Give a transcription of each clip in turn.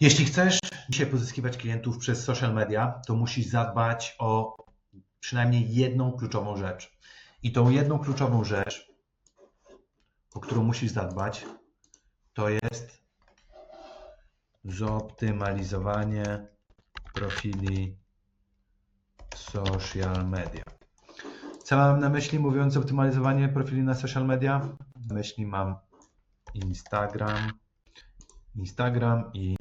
Jeśli chcesz dzisiaj pozyskiwać klientów przez social media, to musisz zadbać o przynajmniej jedną kluczową rzecz. I tą jedną kluczową rzecz, o którą musisz zadbać, to jest zoptymalizowanie profili social media. Co mam na myśli mówiąc optymalizowanie profili na social media? Na myśli mam Instagram, Instagram i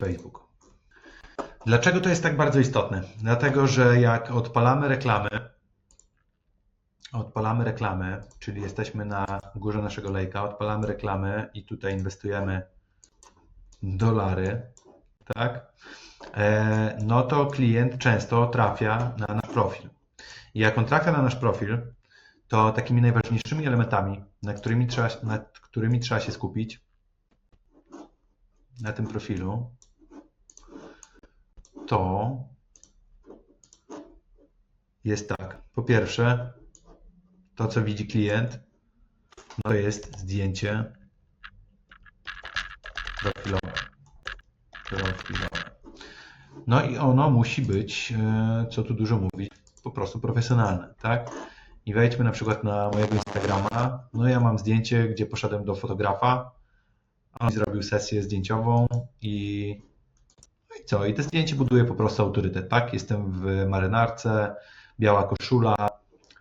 Facebook. Dlaczego to jest tak bardzo istotne? Dlatego, że jak odpalamy reklamy, odpalamy reklamy, czyli jesteśmy na górze naszego lejka, odpalamy reklamy i tutaj inwestujemy dolary, tak? E, no to klient często trafia na nasz profil. I jak on trafia na nasz profil, to takimi najważniejszymi elementami, nad którymi trzeba, nad którymi trzeba się skupić na tym profilu, to jest tak. Po pierwsze, to co widzi klient, no to jest zdjęcie profilowe. profilowe. No i ono musi być, e, co tu dużo mówić, po prostu profesjonalne, tak? I wejdźmy na przykład na mojego Instagrama. No ja mam zdjęcie, gdzie poszedłem do fotografa, on zrobił sesję zdjęciową i i co? I to zdjęcie buduje po prostu autorytet, tak? Jestem w marynarce, biała koszula.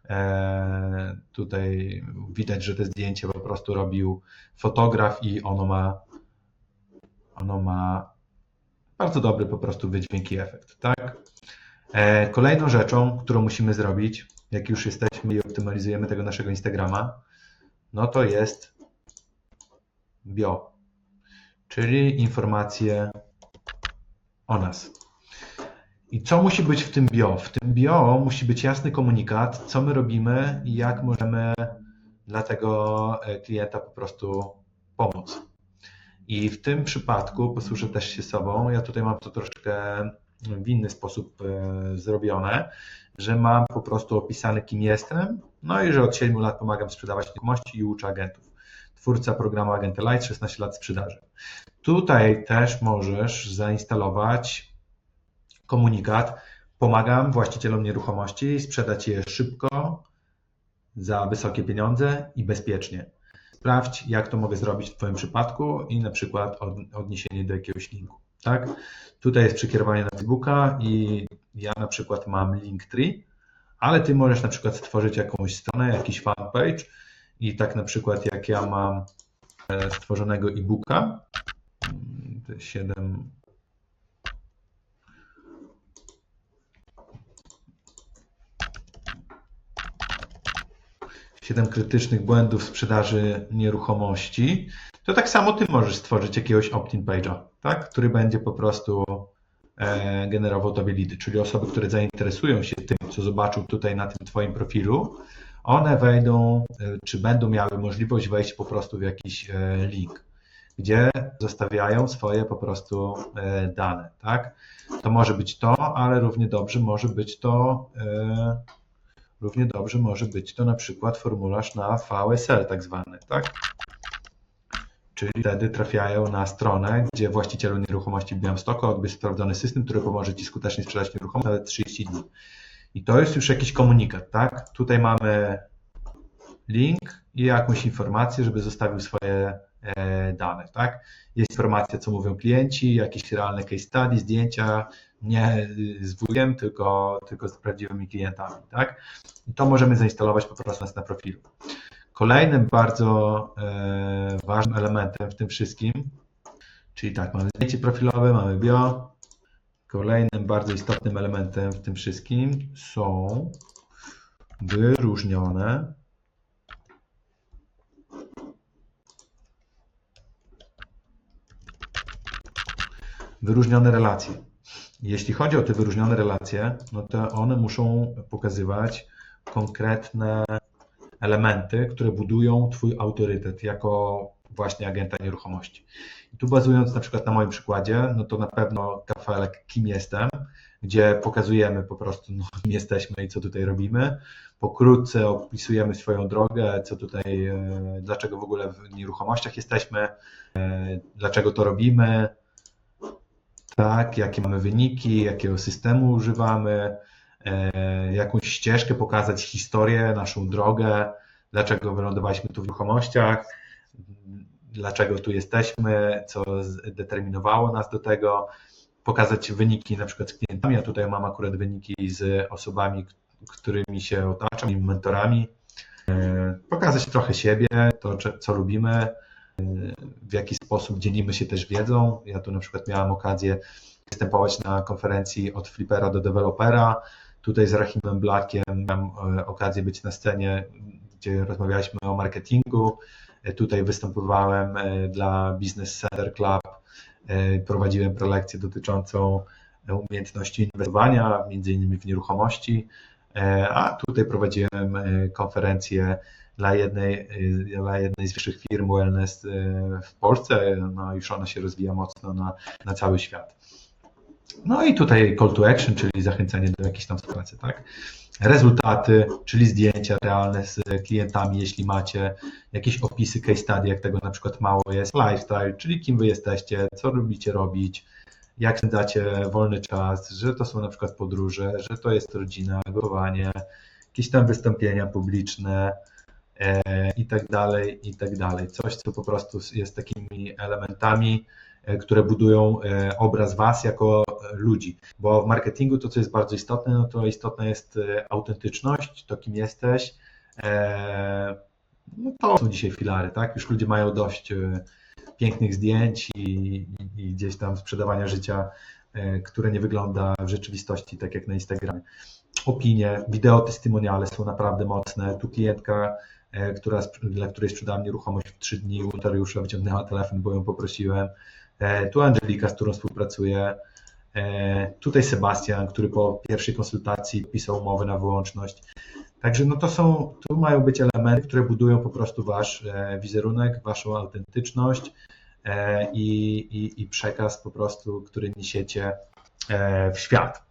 E, tutaj widać, że to zdjęcie po prostu robił fotograf i ono ma ono ma bardzo dobry po prostu wydźwięk i efekt, tak? E, kolejną rzeczą, którą musimy zrobić, jak już jesteśmy i optymalizujemy tego naszego Instagrama, no to jest bio, czyli informacje o nas. I co musi być w tym bio? W tym bio musi być jasny komunikat, co my robimy i jak możemy dla tego e, klienta po prostu pomóc. I w tym przypadku posłużę też się sobą. Ja tutaj mam to troszkę w inny sposób e, zrobione, że mam po prostu opisane, kim jestem, no i że od 7 lat pomagam sprzedawać nieruchomości i uczę agentów. Twórca programu Agent Light, 16 lat sprzedaży. Tutaj też możesz zainstalować komunikat. Pomagam właścicielom nieruchomości sprzedać je szybko, za wysokie pieniądze i bezpiecznie. Sprawdź, jak to mogę zrobić w Twoim przypadku i na przykład odniesienie do jakiegoś linku. Tak? Tutaj jest przekierowanie na Facebooka i ja na przykład mam Linktree, ale Ty możesz na przykład stworzyć jakąś stronę, jakiś fanpage i tak na przykład jak ja mam e, stworzonego e-booka, 7 7 krytycznych błędów sprzedaży nieruchomości, to tak samo ty możesz stworzyć jakiegoś opt-in page'a, tak? który będzie po prostu e, generował tobie lidy, czyli osoby, które zainteresują się tym, co zobaczył tutaj na tym twoim profilu, one wejdą, e, czy będą miały możliwość wejść po prostu w jakiś e, link, gdzie zostawiają swoje po prostu e, dane, tak? To może być to, ale równie dobrze może być to równie dobrze może być to na przykład formularz na VSL tak zwany, tak? Czyli wtedy trafiają na stronę, gdzie właścicielu nieruchomości w Białymstoku odbył sprawdzony system, który pomoże Ci skutecznie sprzedać nieruchomość nawet 30 dni. I to jest już jakiś komunikat, tak? Tutaj mamy link i jakąś informację, żeby zostawił swoje e, dane, tak? Jest informacja, co mówią klienci, jakieś realne case study, zdjęcia, nie z wujem, tylko, tylko z prawdziwymi klientami, tak? I to możemy zainstalować po prostu na profilu. Kolejnym bardzo e, ważnym elementem w tym wszystkim, czyli tak, mamy zdjęcie profilowe, mamy bio. Kolejnym bardzo istotnym elementem w tym wszystkim są wyróżnione wyróżnione relacje. Jeśli chodzi o te wyróżnione relacje, no to one muszą pokazywać konkretne elementy, które budują Twój autorytet jako właśnie agenta nieruchomości. I tu bazując na przykład na moim przykładzie, no to na pewno kafelek kim jestem, gdzie pokazujemy po prostu no, kim jesteśmy i co tutaj robimy. Pokrótce opisujemy swoją drogę, co tutaj, e, dlaczego w ogóle w nieruchomościach jesteśmy, e, dlaczego to robimy, tak, jakie mamy wyniki, jakiego systemu używamy, e, jakąś ścieżkę pokazać, historię, naszą drogę, dlaczego wylądowaliśmy tu w nieruchomościach, dlaczego tu jesteśmy, co zdeterminowało nas do tego, pokazać wyniki na przykład z klientami, a tutaj mam akurat wyniki z osobami, którymi się otaczam, mentorami, e, pokazać trochę siebie, to co lubimy, w jaki sposób dzielimy się też wiedzą. Ja tu na przykład miałem okazję występować na konferencji od flipera do dewelopera. Tutaj z Rahimem Blackiem miałem e, okazję być na scenie, gdzie rozmawialiśmy o marketingu. E, tutaj występowałem e, dla Business Center Club, prowadziłem prelekcję dotyczącą umiejętności inwestowania, między innymi w nieruchomości, a tutaj prowadziłem konferencję dla jednej, dla jednej z większych firm wellness w Polsce. No już ona się rozwija mocno na, na cały świat. No i tutaj call to action, czyli zachęcenie do jakiejś tam współpracy, tak? Rezultaty, czyli zdjęcia realne z klientami, jeśli macie jakieś opisy case study, jak tego na przykład mało jest, lifestyle, czyli kim wy jesteście, co lubicie robić, jak spędzacie wolny czas, że to są na przykład podróże, że to jest rodzina, gotowanie, jakieś tam wystąpienia publiczne, e, i tak dalej, i tak dalej. Coś, co po prostu jest takimi elementami, które budują e, obraz Was jako e, ludzi. Bo w marketingu to, co jest bardzo istotne, no to istotna jest autentyczność, to kim jesteś. No to są dzisiaj filary, tak? Już ludzie mają dość pięknych zdjęć i, i gdzieś tam sprzedawania życia, które nie wygląda w rzeczywistości tak jak na Instagramie. Opinie, wideo testymoniale są naprawdę mocne. Tu klientka, która, dla której sprzedałam nieruchomość w trzy dni, u notariusza wyciągnęła telefon, bo ją poprosiłem. E, tu Angelika, z którą współpracuję. E, tutaj Sebastian, który po pierwszej konsultacji pisał umowę na wyłączność. Także no to są, tu mają być elementy, które budują po prostu wasz e, wizerunek, waszą autentyczność i, i, i przekaz po prostu, który niesiecie w świat.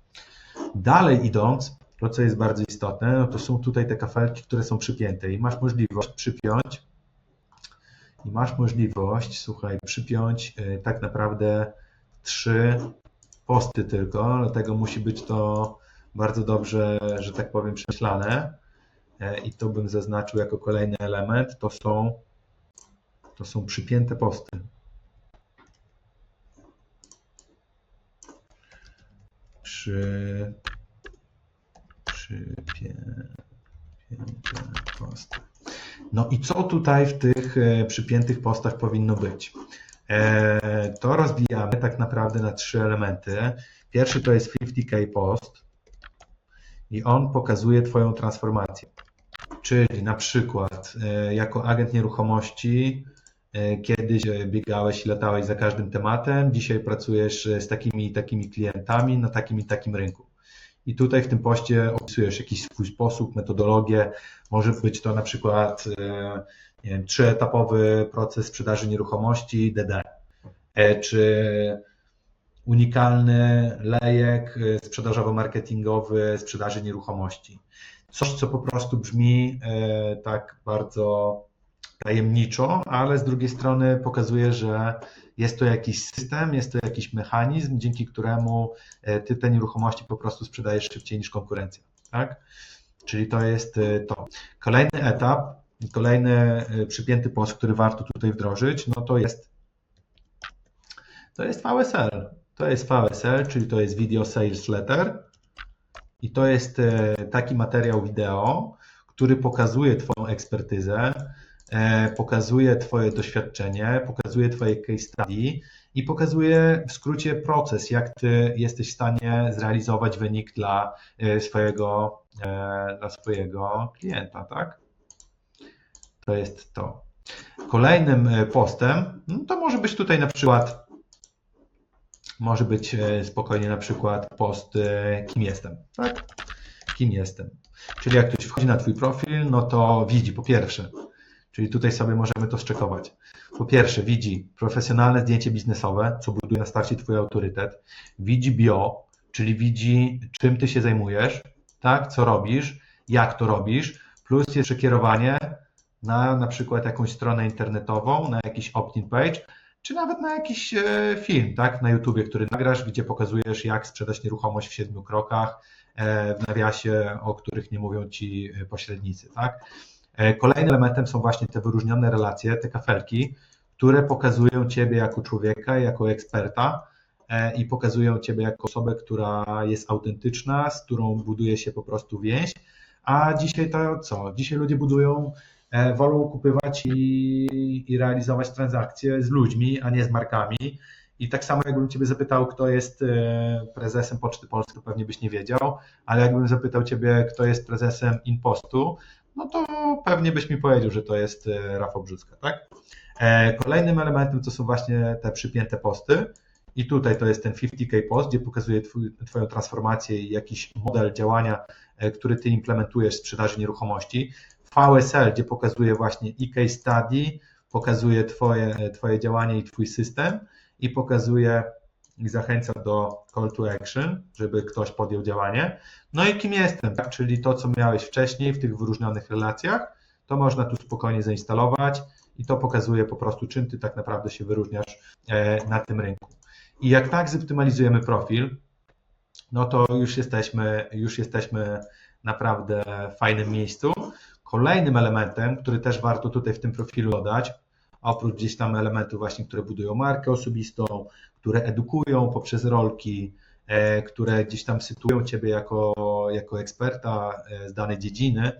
Dalej idąc, to co jest bardzo istotne, no to są tutaj te kafelki, które są przypięte i masz możliwość przypiąć i masz możliwość, słuchaj, przypiąć e, tak naprawdę trzy posty tylko, dlatego musi być to bardzo dobrze, że tak powiem, przemyślane. E, I to bym zaznaczył jako kolejny element, to są, to są przypięte posty. Przy, przypięte posty. No i co tutaj w tych e, przypiętych postach powinno być? E, to rozbijamy tak naprawdę na trzy elementy. Pierwszy to jest 50k post i on pokazuje Twoją transformację. Czyli na przykład e, jako agent nieruchomości kiedyś biegałeś i latałeś za każdym tematem, dzisiaj pracujesz z takimi i takimi klientami na takim i takim rynku. I tutaj w tym poście opisujesz jakiś swój sposób, metodologię. Może być to na przykład e, nie wiem, trzyetapowy proces sprzedaży nieruchomości DD, e, czy unikalny lejek e, sprzedażowo-marketingowy sprzedaży nieruchomości. Coś, co po prostu brzmi tak bardzo tajemniczo, ale z drugiej strony pokazuje, że jest to jakiś system, jest to jakiś mechanizm, dzięki któremu e, ty te nieruchomości po prostu sprzedajesz szybciej niż konkurencja. Tak? Czyli to jest e, to. Kolejny etap, kolejny e, przypięty post, który warto tutaj wdrożyć, no to jest to jest VSL. To jest VSL, czyli to jest Video Sales Letter i to jest taki materiał wideo, który pokazuje Twoją ekspertyzę, pokazuje Twoje doświadczenie, pokazuje Twoje case study i pokazuje w skrócie proces, jak Ty jesteś w stanie zrealizować wynik dla e, swojego, e, dla swojego klienta, tak? To jest to. Kolejnym postem, no to może być tutaj na przykład, może być spokojnie na przykład post, kim jestem, tak? Kim jestem. Czyli jak ktoś wchodzi na Twój profil, no to widzi po pierwsze, Czyli tutaj sobie możemy to szczekować. Po pierwsze, widzi profesjonalne zdjęcie biznesowe, co buduje na starcie Twój autorytet. Widzi bio, czyli widzi, czym Ty się zajmujesz, tak, co robisz, jak to robisz, plus jest przekierowanie na na przykład jakąś stronę internetową, na jakiś opt-in page, czy nawet na jakiś e, film, tak, na YouTubie, który nagrasz, gdzie pokazujesz, jak sprzedać nieruchomość w siedmiu krokach, e, w nawiasie, o których nie mówią Ci e, pośrednicy, tak. Kolejnym elementem są właśnie te wyróżnione relacje, te kafelki, które pokazują Ciebie jako człowieka, jako eksperta i pokazują Ciebie jako osobę, która jest autentyczna, z którą buduje się po prostu więź, a dzisiaj to co? Dzisiaj ludzie budują E, wolą kupywać i, i realizować transakcje z ludźmi, a nie z markami. I tak samo jakbym Ciebie zapytał, kto jest e, prezesem Poczty Polskiej, to pewnie byś nie wiedział, ale jakbym zapytał Ciebie, kto jest prezesem Impostu, no to pewnie byś mi powiedział, że to jest e, Rafał Brzuska, tak? Kolejnym elementem to są właśnie te przypięte posty. I tutaj to jest ten 50K post, gdzie pokazuje twój, Twoją transformację i jakiś model działania, który Ty implementujesz w sprzedaży nieruchomości. VSL, gdzie pokazuje właśnie i case study, pokazuje twoje, twoje działanie i Twój system i pokazuje i zachęca do call to action, żeby ktoś podjął działanie. No i kim jestem, tak? czyli to, co miałeś wcześniej w tych wyróżnionych relacjach, to można tu spokojnie zainstalować i to pokazuje po prostu, czym Ty tak naprawdę się wyróżniasz e, na tym rynku. I jak tak zoptymalizujemy profil, no to już jesteśmy, już jesteśmy naprawdę w fajnym miejscu. Kolejnym elementem, który też warto tutaj w tym profilu dodać, oprócz gdzieś tam elementów właśnie, które budują markę osobistą, które edukują poprzez rolki, e, które gdzieś tam sytuują Ciebie jako, jako eksperta e, z danej dziedziny,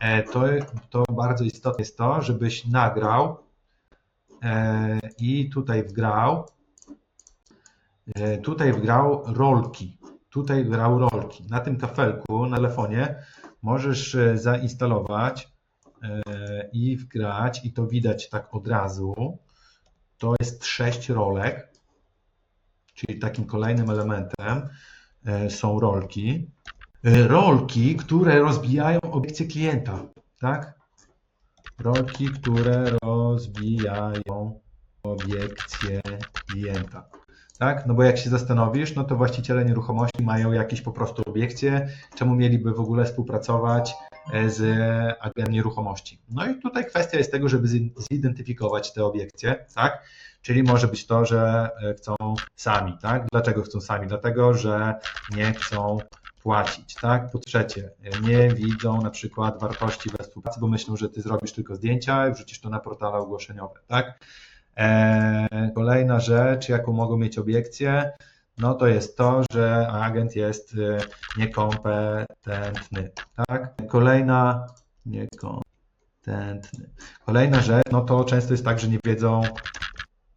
e, to, to bardzo istotne jest to, żebyś nagrał i tutaj wgrał, tutaj wgrał rolki, tutaj wgrał rolki. Na tym kafelku, na telefonie możesz zainstalować i wgrać, i to widać tak od razu. To jest sześć rolek, czyli takim kolejnym elementem e, są rolki. Rolki, które rozbijają obiekcje klienta, tak? Rolki, które rozbijają obiekcje klienta tak? No bo jak się zastanowisz, no to właściciele nieruchomości mają jakieś po prostu obiekcje, czemu mieliby w ogóle współpracować e, z agentem nieruchomości. No i tutaj kwestia jest tego, żeby zidentyfikować te obiekcje, tak? Czyli może być to, że e, chcą sami, tak? Dlaczego chcą sami? Dlatego, że nie chcą płacić, tak? Po trzecie, nie widzą na przykład wartości we współpracy, bo myślą, że ty zrobisz tylko zdjęcia i wrzucisz to na portale ogłoszeniowe, tak? E, kolejna rzecz, jaką mogą mieć obiekcje, no to jest to, że agent jest e, niekompetentny. Tak? Kolejna niekompetentny. Kolejna rzecz, no to często jest tak, że nie wiedzą,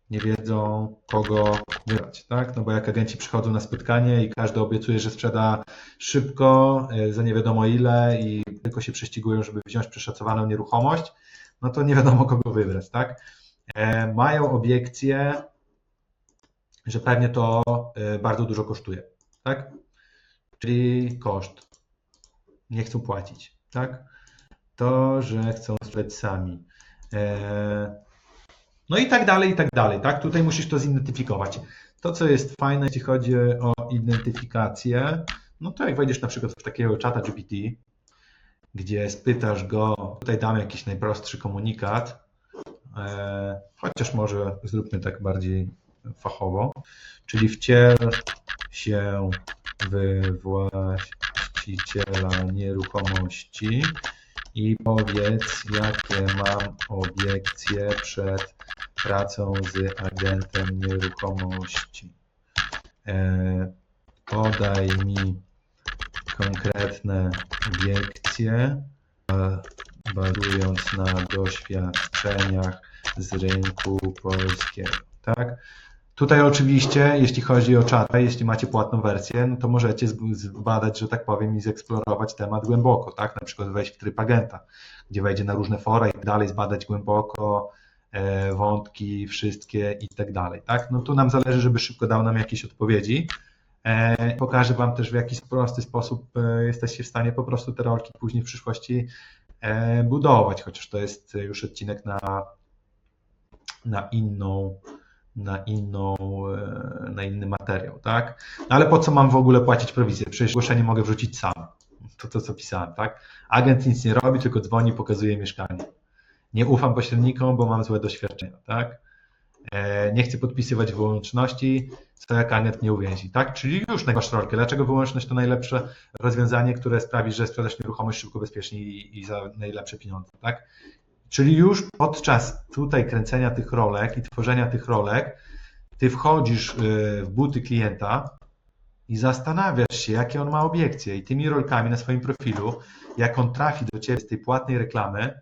nie wiedzą kogo wybrać, tak? No bo jak agenci przychodzą na spotkanie i każdy obiecuje, że sprzeda szybko, e, za nie wiadomo ile i tylko się prześcigują, żeby wziąć przeszacowaną nieruchomość, no to nie wiadomo kogo wybrać, tak? E, mają obiekcję, że pewnie to e, bardzo dużo kosztuje, tak? Czyli koszt. Nie chcą płacić, tak? To, że chcą sprzedać sami. E, no i tak dalej, i tak dalej, tak? Tutaj musisz to zidentyfikować. To, co jest fajne, jeśli chodzi o identyfikację, no to jak wejdziesz na przykład w takiego czata GPT, gdzie spytasz go, tutaj dam jakiś najprostszy komunikat, E, chociaż może zróbmy tak bardziej fachowo, czyli wciel się w właściciela nieruchomości i powiedz, jakie mam obiekcje przed pracą z agentem nieruchomości. E, podaj mi konkretne obiekcje, bazując na doświadczeniach z rynku polskiego, tak? Tutaj oczywiście, jeśli chodzi o czatę, jeśli macie płatną wersję, no to możecie zbadać, że tak powiem, i zeksplorować temat głęboko, tak? Na przykład wejść w tryb agenta, gdzie wejdzie na różne fora i tak dalej, zbadać głęboko e, wątki, wszystkie i tak dalej, tak? No tu nam zależy, żeby szybko dał nam jakieś odpowiedzi. E, pokażę Wam też, w jaki prosty sposób e, jesteście w stanie po prostu te rolki później w przyszłości budować, chociaż to jest już odcinek na, na inną, na inną, e, na inny materiał, tak? No ale po co mam w ogóle płacić prowizję? Przecież ogłoszenie mogę wrzucić sam. To to, co pisałem, tak? Agent nic nie robi, tylko dzwoni, pokazuje mieszkanie. Nie ufam pośrednikom, bo mam złe doświadczenia, tak? E, Nie chcę podpisywać wyłączności, co jak agent nie uwięzi, tak? Czyli już najważniejsze rolkę. Dlaczego wyłączność to najlepsze rozwiązanie, które sprawi, że sprzedasz nieruchomość szybko, bezpiecznie i, i za najlepsze pieniądze, tak? Czyli już podczas tutaj kręcenia tych rolek i tworzenia tych rolek, ty wchodzisz y, w buty klienta i zastanawiasz się, jakie on ma obiekcje i tymi rolkami na swoim profilu, jak on trafi do ciebie z tej płatnej reklamy,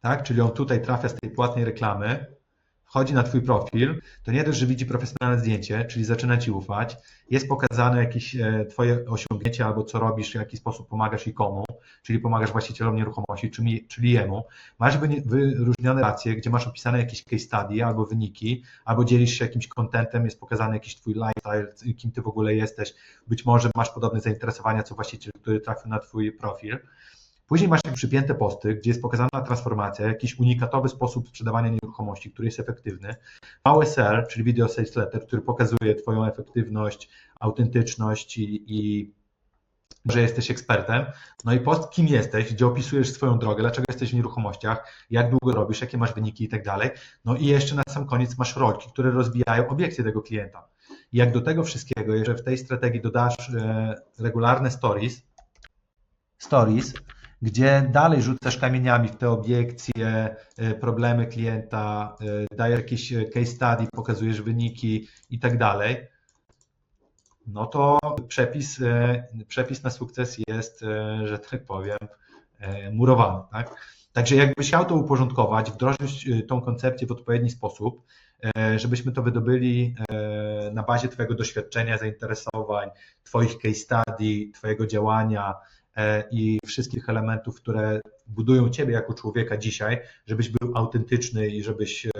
tak? Czyli on tutaj trafia z tej płatnej reklamy, wchodzi na Twój profil, to nie dość, że widzi profesjonalne zdjęcie, czyli zaczyna Ci ufać, jest pokazane jakieś e, Twoje osiągnięcie albo co robisz, w jaki sposób pomagasz i komu, czyli pomagasz właścicielom nieruchomości, czyli, jemu. Masz wyróżnione relacje, gdzie masz opisane jakieś case study albo wyniki, albo dzielisz się jakimś contentem, jest pokazany jakiś Twój lifestyle, kim Ty w ogóle jesteś, być może masz podobne zainteresowania co właściciel, który trafił na Twój profil. Później masz przypięte posty, gdzie jest pokazana transformacja, jakiś unikatowy sposób sprzedawania nieruchomości, który jest efektywny. VSL, czyli Video Sales Letter, który pokazuje Twoją efektywność, autentyczność i, i że jesteś ekspertem. No i post, kim jesteś, gdzie opisujesz swoją drogę, dlaczego jesteś w nieruchomościach, jak długo robisz, jakie masz wyniki i tak dalej. No i jeszcze na sam koniec masz rolki, które rozbijają obiekcje tego klienta. I jak do tego wszystkiego, jeżeli w tej strategii dodasz e, regularne stories, stories, gdzie dalej rzucasz kamieniami w te obiekcje, y, problemy klienta, y, dajesz jakieś case study, pokazujesz wyniki i tak dalej, no to przepis, przepis na sukces jest, że tak powiem, murowany. Tak? Także jakbyś chciał to uporządkować, wdrożyć tą koncepcję w odpowiedni sposób, żebyśmy to wydobyli na bazie Twojego doświadczenia, zainteresowań, Twoich case study, Twojego działania, E, i wszystkich elementów, które budują Ciebie jako człowieka dzisiaj, żebyś był autentyczny i żebyś e,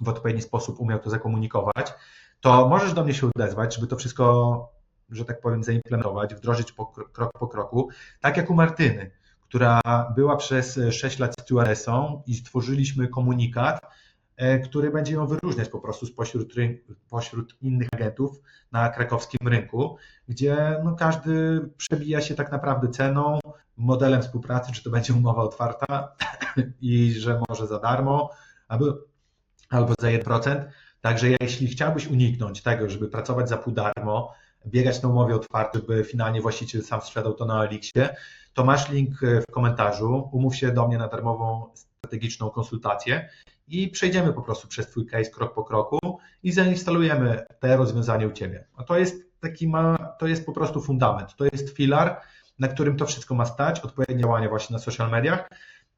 w odpowiedni sposób umiał to zakomunikować, to możesz do mnie się odezwać, żeby to wszystko, że tak powiem, zaimplementować, wdrożyć po, krok po kroku, tak jak u Martyny, która była przez 6 lat stewardessą i stworzyliśmy komunikat, E, który będzie ją wyróżniać po prostu spośród, pośród innych agentów na krakowskim rynku, gdzie no każdy przebija się tak naprawdę ceną, modelem współpracy, czy to będzie umowa otwarta i że może za darmo, albo, albo za 1%. Także jeśli chciałbyś uniknąć tego, żeby pracować za pół darmo, biegać na umowie otwartej, by finalnie właściciel sam sprzedał to na Elixie, to masz link w komentarzu. Umów się do mnie na darmową strategiczną konsultację i przejdziemy po prostu przez Twój case krok po kroku i zainstalujemy te rozwiązanie u Ciebie. A to jest taki ma, to jest po prostu fundament, to jest filar, na którym to wszystko ma stać, odpowiednie działania właśnie na social mediach,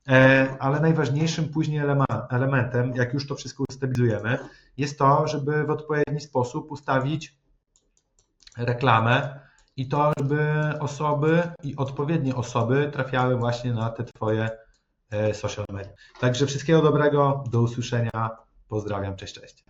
e, ale najważniejszym później elementem, jak już to wszystko ustabilizujemy, jest to, żeby w odpowiedni sposób ustawić reklamę i to, żeby osoby i odpowiednie osoby trafiały właśnie na te Twoje social media. Także wszystkiego dobrego, do usłyszenia, pozdrawiam, cześć, cześć.